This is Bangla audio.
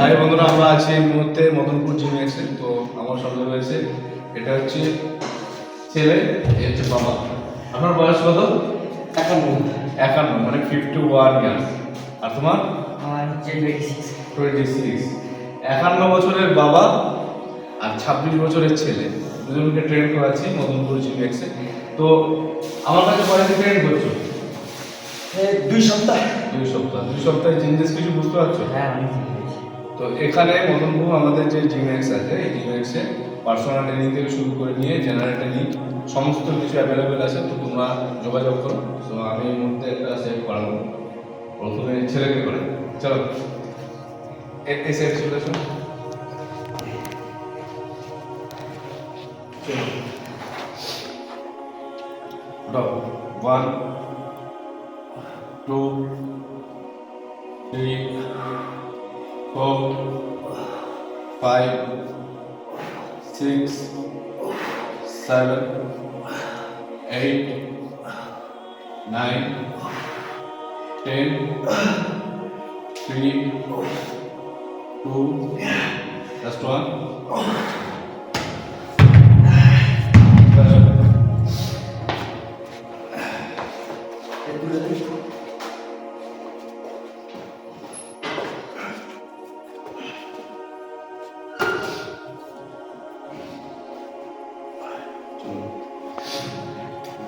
হাই বন্ধুরা আমরা আছি এই মুহূর্তে মদনপুর জিমে এসে তো আমার সঙ্গে রয়েছে এটা হচ্ছে ছেলে এ হচ্ছে বাবা। আপনার বয়স কত? একান্ন। একান্ন মানে ফিফটি ওয়ান ইয়ার্স আর তোমার? টোয়েন্টি সিক্স একান্ন বছরের বাবা আর ছাব্বিশ বছরের ছেলে। দুজনকে ট্রেন করাচ্ছি মদনপুর জিমে এসে তো আমার কাছে কয়েকদিন ট্রেন করছ? দুই সপ্তাহ। দুই সপ্তাহ। দুই সপ্তাহে চেঞ্জেস কিছু বুঝতে পারছ? হ্যাঁ। তো এখানে মদনপুর আমাদের যে জিমেক্স আছে, এই জিমেক্সে পার্সোনাল ট্রেনিং থেকে শুরু করে নিয়ে জেনারেল ট্রেনিং সমস্ত কিছু অ্যাভেলেবেল আছে, তো তোমরা যোগাযোগ করো। তো আমি এই মুহূর্তে একটা সেভ করাবো প্রথমে ছেলেকে করে চলো। এ- এসে চলে এসো one two four, five, six, seven, eight, nine, ten, three, two, last one. Uh,